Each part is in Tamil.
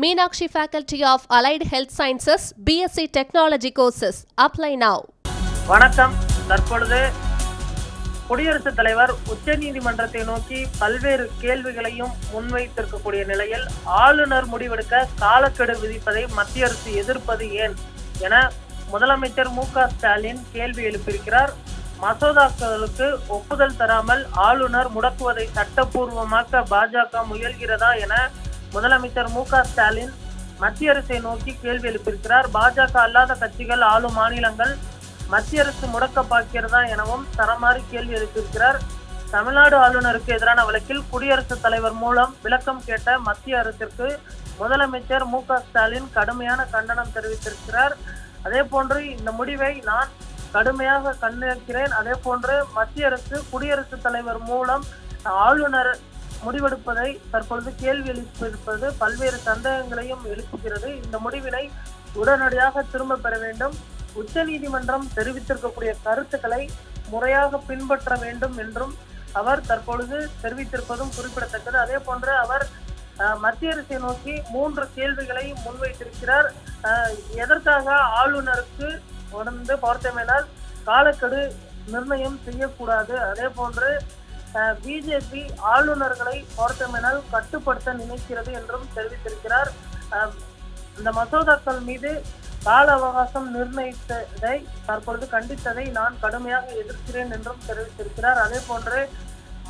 Meenakshi faculty of allied health sciences BSc technology courses apply now வணக்கம். தற்பொழுது குடியரசுத் தலைவர் உச்சநீதிமன்றத்தை நோக்கி பல்வேறு கேள்விகளையும் முன்வைத்திருக்கக்கூடிய நிலையில் ஆளுநர் முடிவெடுக்க காலக்கெடு விதிப்பதை மத்திய அரசு எதிர்ப்பது ஏன் என முதலமைச்சர் மு க ஸ்டாலின் கேள்வி எழுப்பியிருக்கிறார். மசோதாக்களுக்கு ஒப்புதல் தராமல் ஆளுநர் முடக்குவதை சட்டப்பூர்வமாக்க பாஜக முயல்கிறதா என முதலமைச்சர் மு க ஸ்டாலின் மத்திய அரசை நோக்கி கேள்வி எழுப்பியிருக்கிறார். பாஜக அல்லாத கட்சிகள் ஆளும் மாநிலங்கள் மத்திய அரசு முடக்க பார்க்கிறதா எனவும் தரமாறி கேள்வி எழுப்பியிருக்கிறார். தமிழ்நாடு ஆளுநருக்கு எதிரான வழக்கில் குடியரசுத் தலைவர் மூலம் விளக்கம் கேட்ட மத்திய அரசிற்கு முதலமைச்சர் மு க ஸ்டாலின் கடுமையான கண்டனம் தெரிவித்திருக்கிறார். அதே போன்று இந்த முடிவை நான் கடுமையாக கண்டிருக்கிறேன். அதே போன்று மத்திய அரசு குடியரசுத் தலைவர் மூலம் ஆளுநர் முடிவெடுப்பதை தற்பொழுது கேள்வி எழுப்பியிருப்பது பல்வேறு சந்தேகங்களையும் எழுப்புகிறது. இந்த முடிவினை உடனடியாக திரும்ப பெற வேண்டும். உச்ச நீதிமன்றம் தெரிவித்திருக்கக்கூடிய கருத்துக்களை முறையாக பின்பற்ற வேண்டும் என்றும் அவர் தற்பொழுது தெரிவித்திருப்பதும் குறிப்பிடத்தக்கது. அதே போன்று அவர் மத்திய அரசை நோக்கி மூன்று கேள்விகளை முன்வைத்திருக்கிறார். எதற்காக ஆளுநருக்கு வந்து பார்த்தோமேனால் காலக்கெடு நிர்ணயம் செய்யக்கூடாது. அதே போன்று பிஜேபி ஆளுநர்களை போர்த்தமினால் கட்டுப்படுத்த நினைக்கிறது என்றும் தெரிவித்திருக்கிறார். இந்த மசோதாக்கள் மீது கால அவகாசம் நிர்ணயித்ததை தற்பொழுது கண்டித்ததை நான் கடுமையாக எதிர்க்கிறேன் என்றும் தெரிவித்திருக்கிறார். அதே போன்று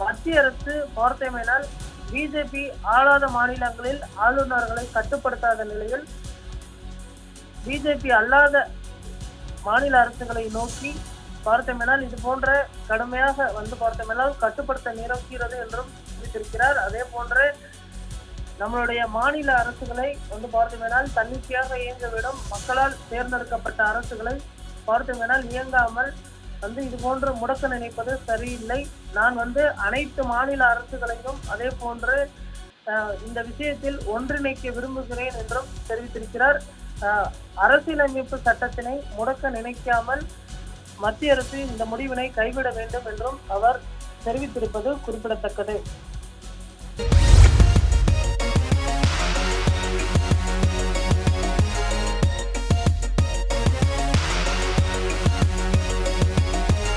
மத்திய அரசு போர்த்தமினால் பிஜேபி ஆளாத மாநிலங்களில் ஆளுநர்களை கட்டுப்படுத்தாத நிலையில் பிஜேபி அல்லாத மாநில அரசுகளை நோக்கி பார்த்தோமெனால் இது போன்ற கடுமையாக வந்து பார்த்தோமெனால் கட்டுப்படுத்த நிரப்புகிறது என்றும் தெரிவித்திருக்கிறார் அதே போன்று நம்மளுடைய மாநில அரசுகளை வந்து பார்த்தோமேனால் தன்னிச்சையாக இயங்கவிடும் மக்களால் தேர்ந்தெடுக்கப்பட்ட அரசுகளை பார்த்தோமேனால் இயங்காமல் வந்து இது போன்று முடக்க நினைப்பது சரியில்லை. நான் வந்து அனைத்து மாநில அரசுகளையும் அதே போன்று அஹ், இந்த விஷயத்தில் ஒன்றிணைக்க விரும்புகிறேன் என்றும் தெரிவித்திருக்கிறார். அஹ், அரசியலமைப்பு சட்டத்தினை முடக்க நினைக்காமல் மத்திய அரசு இந்த முடிவினை கைவிட வேண்டும் என்றும் அவர் தெரிவித்திருப்பது குறிப்பிடத்தக்கது.